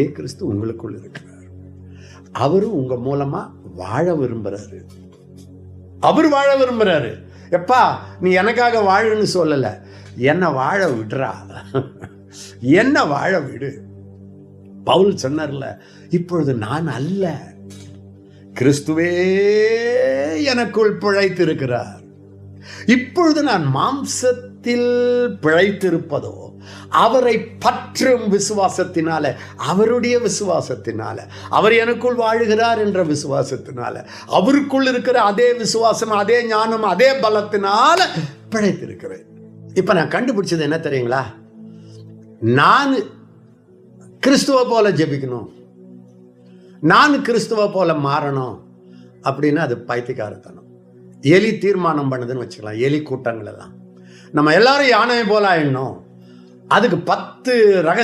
அதே கிறிஸ்து உங்களுக்குள் இருக்கிறார். அவரும் உங்க மூலமா வாழ விரும்புறாரு. அவர் வாழ விரும்புறாரு. எப்பா நீ எனக்காக வாழன்னு சொல்லல. என்ன வாழ விடுறா. என்ன வாழ விடு. பவுல் சொன்னார்ல இப்பொழுது நான் அல்ல. கிறிஸ்துவே எனக்குள் பிழைத்திருக்கிறார். இப்பொழுது நான் மாம்சத்தில் பிழைத்திருப்பதோ அவரை பற்றும் விசுவாசத்தினால அவருடைய விசுவாசத்தினால அவர் எனக்குள் வாழுகிறார் என்ற விசுவாசத்தினால அவருக்குள் இருக்கிற அதே விசுவாசம் அதே ஞானம் அதே பலத்தினால பிழைத்திருக்கிறேன். இப்ப நான் கண்டுபிடிச்சது என்ன தெரியுங்களா? நான் கிறிஸ்துவ போல ஜெபிக்கணும். நான் கிறிஸ்துவ போல மாறணும் அப்படின்னா அது பைத்தியக்காரத்தனம். எலி தீர்மானம் பண்ணுதுன்னு வச்சுக்கலாம். எலி கூட்டங்கள் எல்லாம். நம்ம எல்லாரும் யானை போல ஆயிடணும். அதுக்கு பத்து ரகசிய